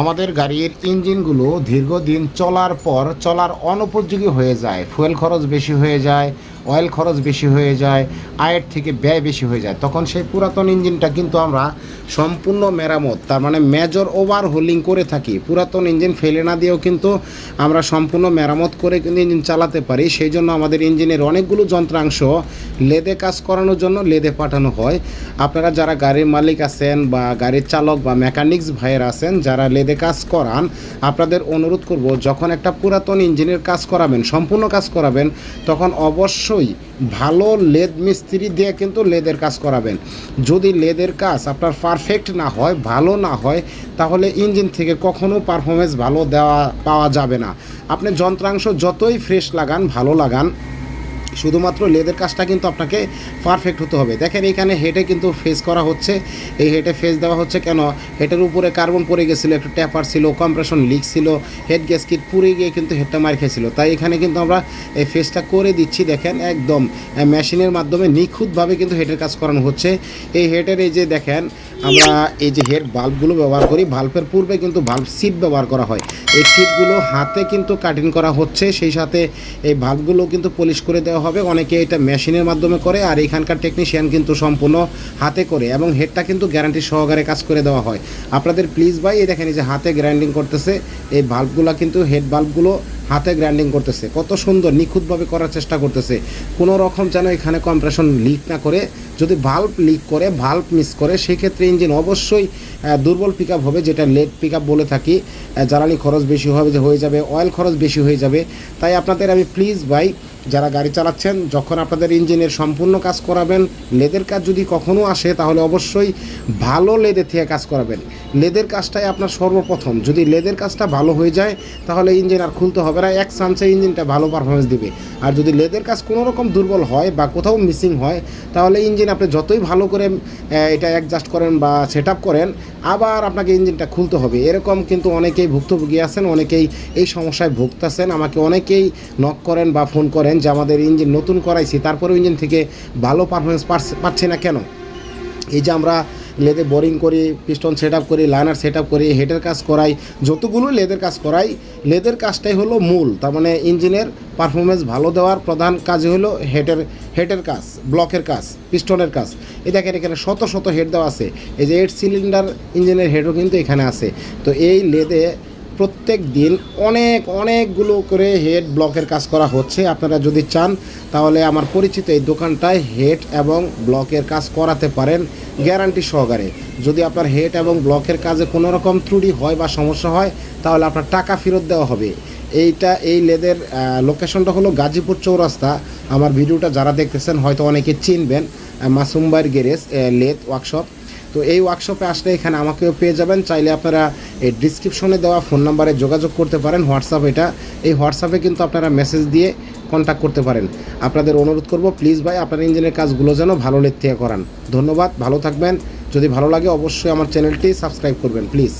আমাদের গাড়ির ইঞ্জিনগুলো দীর্ঘদিন চলার পর চলার অনুপযোগী হয়ে যায়, ফুয়েল খরচ বেশি হয়ে যায় অয়েল খরচ বেশি হয়ে যায়, আয়ের থেকে ব্যয় বেশি হয়ে যায়। তখন সেই পুরাতন ইঞ্জিনটা কিন্তু আমরা সম্পূর্ণ মেরামত, তার মানে মেজর ওভার হোলিং করে থাকি। পুরাতন ইঞ্জিন ফেলে না দিয়েও কিন্তু আমরা সম্পূর্ণ মেরামত করে কিন্তু ইঞ্জিন চালাতে পারি। সেই জন্য আমাদের ইঞ্জিনের অনেকগুলো যন্ত্রাংশ লেদে কাজ করানোর জন্য লেদে পাঠানো হয়। আপনারা যারা গাড়ির মালিক আছেন বা গাড়ির চালক বা মেকানিক্স ভাইয়ের আছেন, যারা লেদে কাজ করান, আপনাদের অনুরোধ করব, যখন একটা পুরাতন ইঞ্জিনের কাজ করাবেন, সম্পূর্ণ কাজ করাবেন, তখন অবশ্যই ভালো লেদ মিস্ত্রি দিয়ে কিন্তু লেদের কাজ করাবেন। যদি লেদের কাজ আপনার পারফেক্ট না হয়, ভালো না হয়, তাহলে ইঞ্জিন থেকে কখনো পারফরমেন্স ভালো দেওয়া, পাওয়া যাবে না। আপনি যন্ত্রাংশ যতই ফ্রেশ লাগান, ভালো লাগান। শুধুমাত্র লেদের কাজটা কিন্তু আপনাকে পারফেক্ট হতে হবে। দেখেন এখানে হেডে কিন্তু ফেস করা হচ্ছে। এই হেডে ফেস দেওয়া হচ্ছে কেন? হেডের উপরে কার্বন পড়ে গেছিল, একটু ট্যাপার ছিল কম্প্রেশন লিক ছিল হেড গ্যাসকিট পুড়ে গিয়ে কিন্তু হেডটা মার খেয়েছিল। তাই এখানে কিন্তু আমরা এই ফেসটা করে দিচ্ছি, দেখেন একদম মেশিনের মাধ্যমে নিখুঁতভাবে কিন্তু হেডের কাজ করানো হচ্ছে। এই হেডের এই যে দেখেন, আমরা এই যে হেড বাল্বগুলো ব্যবহার করি বাল্বের পূর্বে কিন্তু বাল্ব সিট ব্যবহার করা হয়। এই সিটগুলো হাতে কিন্তু কাটিং করা হচ্ছে, সেই সাথে এই বাল্বগুলো কিন্তু পলিশ করে দেওয়া হবে। অনেকে এটা মেশিনের মাধ্যমে করে আর এখানকার টেকনিশিয়ান কিন্তু সম্পূর্ণ হাতে করে এবং হেডটা কিন্তু গ্যারান্টি সহকারে কাজ করে দেওয়া হয়। আপনাদের প্লিজ ভাই, এই দেখেন এই যে হাতে গ্রাইন্ডিং করতেছে, এই বাল্বগুলো কিন্তু হেড বাল্বগুলো হাতে গ্রাইন্ডিং করতেছে। কত সুন্দর, নিখুঁতভাবে করার চেষ্টা করতেছে। কোনো রকম যেন এখানে কম্প্রেশন লিক না করে, যদি ভাল্ব লিক করে ভাল্ব মিস করে, সেক্ষেত্রে ইঞ্জিন অবশ্যই দুর্বল পিক হবে, যেটা লেট পিক বলে থাকি। জ্বালানি খরচ বেশি হবে, যে হয়ে যাবে অয়েল খরচ বেশি হয়ে যাবে। তাই আপনাদের আমি প্লিজ ভাই, যারা গাড়ি চালাচ্ছেন, যখন আপনাদের ইঞ্জিনের সম্পূর্ণ কাজ করাবেন, লেদের কাজ যদি কখনও আসে, তাহলে অবশ্যই ভালো লেদের থেকে কাজ করাবেন। লেদের কাজটাই আপনার সর্বপ্রথম। যদি লেদের কাজটা ভালো হয়ে যায়, তাহলে ইঞ্জিন আর খুলতে হবে না এক চান্সে ইঞ্জিনটা ভালো পারফরমেন্স দিবে। আর যদি লেদের কাজ কোনো রকম দুর্বল হয় বা কোথাও মিসিং হয়, তাহলে ইঞ্জিন আপনি যতই ভালো করে এটা অ্যাডজাস্ট করেন বা সেট করেন, আবার আপনাকে ইঞ্জিনটা খুলতে হবে। এরকম কিন্তু অনেকেই ভুক্তভোগী আছেন, অনেকেই এই সমস্যায় ভুগতেছেন। আমাকে অনেকেই নক করেন বা ফোন করেন যে, আমাদের ইঞ্জিন নতুন করাইছি, তারপরেও ইঞ্জিন থেকে ভালো পারফরমেন্স পাচ্ছে না কেন? এই যে আমরা লেদে বোরিং করি পিস্টন সেট আপ করি লাইনার সেট আপ করি হেডের কাজ করাই যতগুলো লেদের কাজ করাই, লেদের কাজটাই হলো মূল। তার মানে ইঞ্জিনের পারফরমেন্স ভালো দেওয়ার প্রধান কাজ হলো হেডের হেডের কাজ ব্লকের কাজ পিস্টনের কাজ। এই দেখেন এখানে শত শত হেড দেওয়া আছে। এই যে এইট সিলিন্ডার ইঞ্জিনের হেডও কিন্তু এখানে আছে। তো এই লেদে প্রত্যেক দিন অনেক, অনেকগুলো করে হেড ব্লকের কাজ করা হচ্ছে। আপনারা যদি চান, তাহলে আমার পরিচিত এই দোকানটায় হেড এবং ব্লকের কাজ করাতে পারেন গ্যারান্টি সহকারে। যদি আপনার হেড এবং ব্লকের কাজে কোনো রকম ত্রুটি হয় বা সমস্যা হয়, তাহলে আপনার টাকা ফেরত দেওয়া হবে। এইটা, এই লেদের লোকেশনটা হলো গাজীপুর চৌরাস্তা। আমার ভিডিওটা যারা দেখতেছেন, হয়তো অনেকে চিনবেন মাসুমবাইর গ্যারেজ লেদ ওয়ার্কশপ তো এই ওয়ার্কশপে আসলে এখানে আমাকেও পেয়ে যাবেন। চাইলে আপনারা এই ডিসক্রিপশনে দেওয়া ফোন নাম্বারে যোগাযোগ করতে পারেন হোয়াটসঅ্যাপ এটা। এই হোয়াটসঅ্যাপে কিন্তু আপনারা মেসেজ দিয়ে কন্ট্যাক্ট করতে পারেন। আপনাদের অনুরোধ করব প্লিজ ভাই, আপনার ইঞ্জিনের কাজগুলো যেন ভালো লেগ করান। ধন্যবাদ, ভালো থাকবেন। যদি ভালো লাগে অবশ্যই আমার চ্যানেলটি সাবস্ক্রাইব করবেন প্লিজ